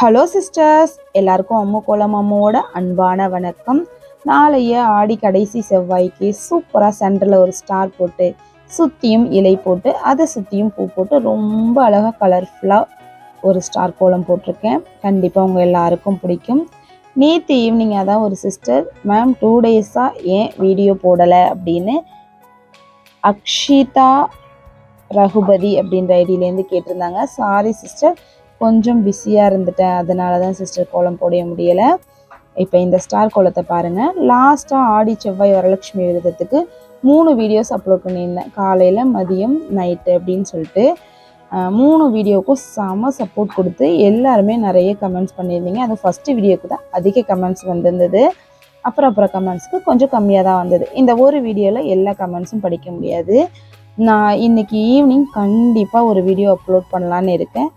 Hello sisters எல்லாருக்கும் அம்மு கோலம் அம்மாவோட அன்பான வணக்கம். நாளைய ஆடி கடைசி செவ்வாய்க்கு சூப்பராக சென்டரில் ஒரு ஸ்டார் போட்டு சுற்றியும் இலை போட்டு அதை சுற்றியும் பூ போட்டு ரொம்ப அழகாக கலர்ஃபுல்லாக ஒரு ஸ்டார் கோலம் போட்டிருக்கேன். கண்டிப்பாக உங்கள் எல்லாருக்கும் பிடிக்கும். நேற்று ஈவினிங் அதான் ஒரு சிஸ்டர் மேம் டூ டேஸாக ஏன் வீடியோ போடலை? அப்படின்னு அக்ஷிதா ரகுபதி அப்படின்ற ஐடியிலேருந்து கேட்டிருந்தாங்க. சாரி சிஸ்டர் கொஞ்சம் பிஸியாக இருந்துட்டேன். அதனால தான் சிஸ்டர் கோலம் போட முடியலை. இப்போ இந்த ஸ்டார் கோலத்தை பாருங்கள் லாஸ்ட்டாக ஆடி செவ்வாய் வரலட்சுமி விரதத்துக்கு மூணு வீடியோஸ் அப்லோட் பண்ணியிருந்தேன். காலையில் மதியம் நைட்டு அப்படின்னு சொல்லிட்டு மூணு வீடியோவுக்கும் செம சப்போர்ட் கொடுத்து எல்லாருமே நிறைய கமெண்ட்ஸ் பண்ணியிருந்தீங்க. அது ஃபஸ்ட்டு வீடியோவுக்கு தான் அதிக கமெண்ட்ஸ் வந்திருந்தது. அப்புறம் அப்புறம் கமெண்ட்ஸுக்கு கொஞ்சம் கம்மியாக தான் வந்தது. இந்த ஒரு வீடியோவில் எல்லா கமெண்ட்ஸும் படிக்க முடியாது. நான் இன்னைக்கு ஈவினிங் கண்டிப்பாக ஒரு வீடியோ அப்லோட் பண்ணலான்னு இருக்கேன்.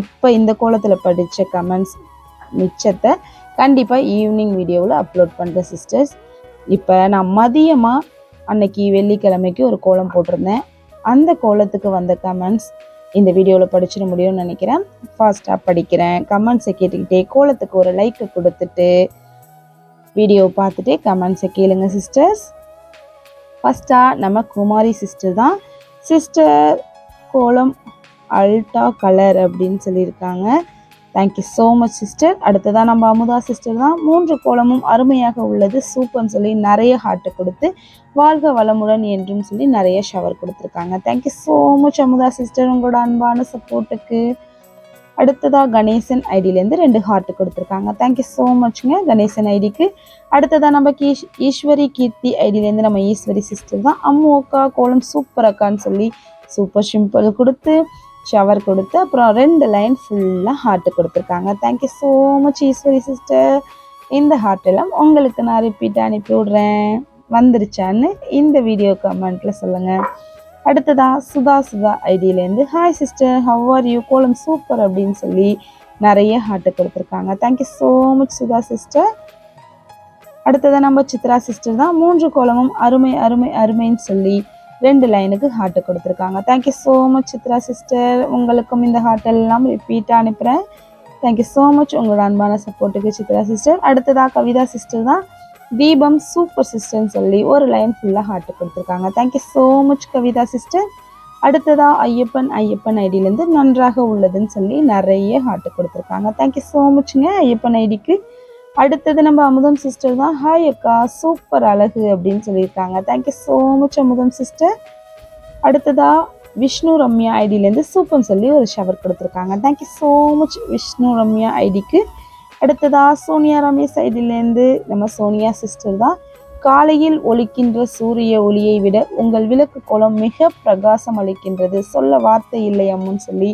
இப்போ இந்த கோலத்தில் படித்த கமெண்ட்ஸ் மிச்சத்தை கண்டிப்பாக ஈவினிங் வீடியோவில் அப்லோட் பண்ணுறேன் சிஸ்டர்ஸ் இப்போ நான் மதியமாக அன்னைக்கு வெள்ளிக்கிழமைக்கு ஒரு கோலம் போட்டிருந்தேன். அந்த கோலத்துக்கு வந்த கமெண்ட்ஸ் இந்த வீடியோவில் படிச்சிட முடியும்னு நினைக்கிறேன். ஃபாஸ்ட்டாக படிக்கிறேன். கமெண்ட்ஸை கேட்டுக்கிட்டே கோலத்துக்கு ஒரு லைக்கை கொடுத்துட்டு வீடியோ பார்த்துட்டு கமெண்ட்ஸை கேளுங்க சிஸ்டர்ஸ் ஃபஸ்ட்டாக நம்ம குமாரி சிஸ்டர் தான். சிஸ்டர் கோலம் அல்டா கலர் அப்படின்னு சொல்லியிருக்காங்க. தேங்க்யூ ஸோ மச் சிஸ்டர் அடுத்ததாக நம்ம அமுதா சிஸ்டர் தான். மூன்று கோலமும் அருமையாக உள்ளது சூப்பர்னு சொல்லி நிறைய ஹார்ட்டை கொடுத்து வாழ்க வளமுடன் என்றும் சொல்லி நிறைய ஷவர் கொடுத்துருக்காங்க. Thank you so much Amutha sister உங்களோட அன்பான சப்போர்ட்டுக்கு அடுத்ததாக கணேசன் ஐடியிலேருந்து ரெண்டு ஹார்ட் கொடுத்துருக்காங்க. தேங்க்யூ ஸோ மச்ங்க கணேசன் ஐடிக்கு அடுத்ததாக நம்ம கீஷ் ஈஸ்வரி கீர்த்தி ஐடியிலேருந்து நம்ம ஈஸ்வரி சிஸ்டர் தான். அம்மு அக்கா கோலம் சூப்பர் அக்கான்னு சொல்லி சூப்பர் சிம்பிள் கொடுத்து ஷவர் கொடுத்து அப்புறம் ரெண்டு லைன் ஃபுல்லாக ஹார்ட்டு கொடுத்துருக்காங்க. Thank you so much Eswari sister இந்த ஹார்ட் எல்லாம் உங்களுக்கு நான் ரிப்பீட் அனுப்பி விடுறேன். வந்துருச்சான்னு இந்த வீடியோ கமெண்ட்டில் சொல்லுங்கள் அடுத்ததா Sudha Sudha ஐடியிலேருந்து hi sister how are you கோலம் சூப்பர் அப்படின்னு சொல்லி நிறைய ஹார்ட்டு கொடுத்துருக்காங்க. Thank you so much Sudha sister அடுத்ததாக நம்ம சித்ரா சிஸ்டர் தான் மூன்று கோலமும் அருமை அருமை அருமைன்னு சொல்லி ரெண்டு லைனுக்கு ஹார்ட் கொடுத்துருக்காங்க. Thank you so much Chitra sister உங்களுக்கும் இந்த ஹார்ட் எல்லாம் ரிப்பீட்டாக அனுப்புகிறேன் தேங்க்யூ ஸோ மச் உங்களோட அன்பான சப்போர்ட்டுக்கு சித்ரா சிஸ்டர் அடுத்ததாக கவிதா சிஸ்டர் தான். தீபம் சூப்பர் சிஸ்டர்னு சொல்லி ஒரு லைன் ஃபுல்லாக ஹார்ட்டு கொடுத்துருக்காங்க. Thank you so much Kavitha sister அடுத்ததாக ஐயப்பன் ஐயப்பன் ஐடியிலேருந்து நன்றாக உள்ளதுன்னு சொல்லி நிறைய ஹார்ட்டு கொடுத்துருக்காங்க. தேங்க்யூ ஸோ மச்ங்க ஐயப்பன் ஐடிக்கு அடுத்தது நம்ம அமுதம் சிஸ்டர் தான். ஹாய் அக்கா சூப்பர் அழகு அப்படின்னு சொல்லியிருக்காங்க. Thank you so much Amudham sister அடுத்ததா விஷ்ணு ரம்யா ஐடியிலேருந்து சூப்பர் சொல்லி ஒரு ஷவர் கொடுத்துருக்காங்க. Thank you so much Vishnu Ramya ஐடிக்கு அடுத்ததா சோனியா ரமேஷ் ஐடியிலேருந்து நம்ம சோனியா சிஸ்டர் தான். காலையில் ஒலிக்கின்ற சூரிய ஒளியை விட உங்கள் விளக்கு கோலம் மிக பிரகாசம் அளிக்கின்றது. சொல்ல வார்த்தை இல்லை அம்முன்னு சொல்லி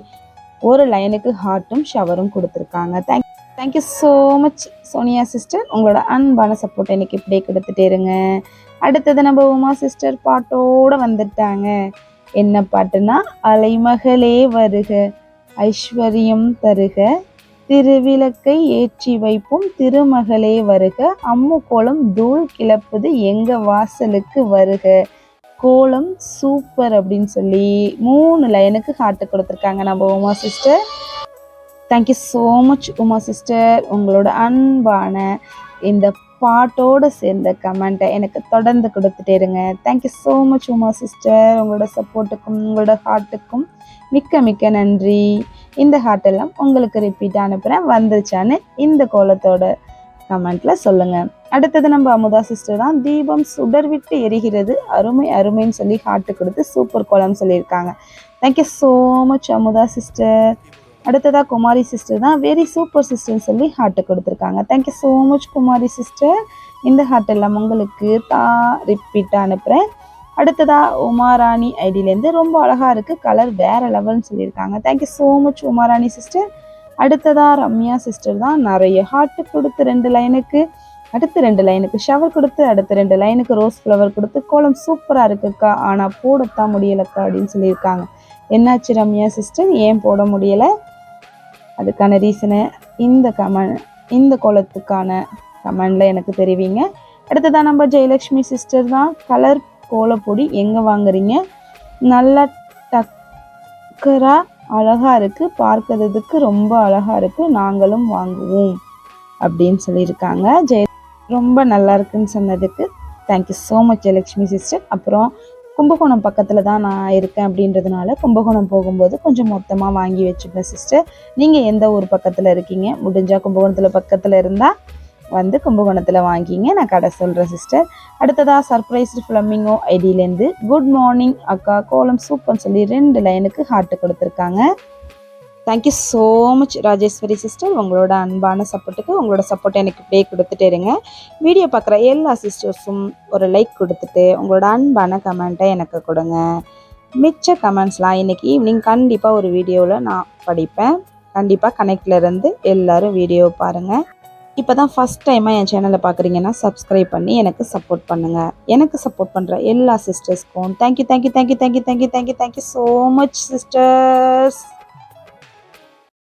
ஒரு லைனுக்கு ஹார்ட்டும் ஷவரும் கொடுத்துருக்காங்க. Thank thank you so much Sonia sister உங்களோட அன்பான சப்போர்ட் எனக்கு இப்படியே கொடுத்துட்டே இருங்க. அடுத்தது நம்ம உமா சிஸ்டர் பாட்டோடு வந்துட்டாங்க. என்ன பாட்டுனா அலைமகளே வருக ஐஸ்வர்யம் தருக திருவிளக்கை ஏற்றி வைப்போம் திருமகளே வருக அம்மு கோலம் தூள் கிளப்புது எங்க வாசலுக்கு வருக. கோலம் சூப்பர் அப்படின்னு சொல்லி மூணு லைனுக்கு ஹார்ட்டு கொடுத்துருக்காங்க நம்ம Uma sister thank you so much Uma sister உங்களோட அன்பான இந்த பாட்டோடு சேர்ந்த கமெண்ட்டை எனக்கு தொடர்ந்து கொடுத்துட்டே இருங்க. Thank you so much Uma sister உங்களோட சப்போர்ட்டுக்கும் உங்களோட ஹார்ட்டுக்கும் மிக்க மிக்க நன்றி. இந்த ஹார்ட்டெல்லாம் உங்களுக்கு ரிப்பீட் அனுப்புகிறேன் வந்துருச்சான்னு இந்த கோலத்தோட கமெண்ட்டில் சொல்லுங்கள் அடுத்தது நம்ம அமுதா சிஸ்டர் தான். தீபம் சுடர் விட்டு எரிகிறது. அருமை அருமைன்னு சொல்லி ஹார்ட்டு கொடுத்து சூப்பர் கோலம் சொல்லியிருக்காங்க. Thank you so much Amudha sister அடுத்ததாக குமாரி சிஸ்டர் தான். வெரி சூப்பர் சிஸ்டர்னு சொல்லி ஹார்ட் கொடுத்துருக்காங்க. Thank you so much Kumari sister இந்த ஹார்ட் எல்லாம் உங்களுக்கு தான் ரிப்பீட்டாக அனுப்புகிறேன் அடுத்ததா உமாராணி ஐடியிலேருந்து ரொம்ப அழகாக இருக்குது கலர் வேறு லெவல்னு சொல்லியிருக்காங்க. Thank you so much Umarani sister அடுத்ததா ரம்யா சிஸ்டர் தான். நிறைய ஹார்ட்டு கொடுத்து ரெண்டு லைனுக்கு அடுத்து ரெண்டு லைனுக்கு ஷவர் கொடுத்து அடுத்த ரெண்டு லைனுக்கு ரோஸ் ஃப்ளவர் கொடுத்து கோலம் சூப்பராக இருக்குக்கா. ஆனால் போடத்தான் முடியலக்கா அப்படின்னு சொல்லியிருக்காங்க. என்னாச்சு ரம்யா சிஸ்டர் ஏன் போட முடியலை? அதுக்கான ரீசனை இந்த கமெண்ட் இந்த கோலத்துக்கான கமெண்டில் எனக்கு தெரிவிங்க. அடுத்ததான் நம்ம ஜெயலக்ஷ்மி சிஸ்டர் தான் கலர் கோலப்பொடி எங்கே வாங்குறீங்க? நல்லா டக்கராக அழகாக இருக்குது பார்க்கறதுக்கு ரொம்ப அழகாக இருக்குது நாங்களும் வாங்குவோம் அப்படின்னு சொல்லியிருக்காங்க. ஜெய ரொம்ப நல்லா இருக்குன்னு சொன்னதுக்கு thank you so much Jayalakshmi sister அப்புறம் கும்பகோணம் பக்கத்தில் தான் நான் இருக்கேன் அப்படின்றதுனால கும்பகோணம் போகும்போது கொஞ்சம் மொத்தமாக வாங்கி வச்சுப்பேன் சிஸ்டர் நீங்கள் எந்த ஊர் பக்கத்தில் இருக்கீங்க? முடிஞ்சால் கும்பகோணத்தில் பக்கத்தில் இருந்தால் வந்து கும்பகோணத்தில் வாங்கிங்க நான் கடை சொல்கிறேன் சிஸ்டர் அடுத்ததாக சர்ப்ரைஸ் ஃப்ளம்மிங்கோ ஐடியிலேருந்து குட் மார்னிங் அக்கா கோலம் சூப்பர்னு சொல்லி ரெண்டு லைனுக்கு ஹார்ட் கொடுத்துருக்காங்க. Thank you so much Rajeswari sister உங்களோட அன்பான சப்போர்ட்டுக்கு உங்களோட சப்போர்ட் எனக்கு இப்படியே கொடுத்துட்டே இருங்க. வீடியோ பார்க்குற எல்லா சிஸ்டர்ஸும் ஒரு லைக் கொடுத்துட்டு உங்களோட அன்பான கமெண்ட்டை எனக்கு கொடுங்க. மிச்ச கமெண்ட்ஸ்லாம் இன்றைக்கி ஈவினிங் கண்டிப்பாக ஒரு வீடியோவில் நான் படிப்பேன். கண்டிப்பாக கனெக்டில் இருந்து எல்லோரும் வீடியோ பாருங்கள் இப்போ தான் ஃபஸ்ட் டைமாக என் சேனலை பார்க்குறீங்கன்னா சப்ஸ்கிரைப் பண்ணி எனக்கு சப்போர்ட் பண்ணுங்கள் எனக்கு சப்போர்ட் பண்ணுற எல்லா சிஸ்டர்ஸ்க்கும் thank you thank you thank you thank you thank you thank you thank you so much sisters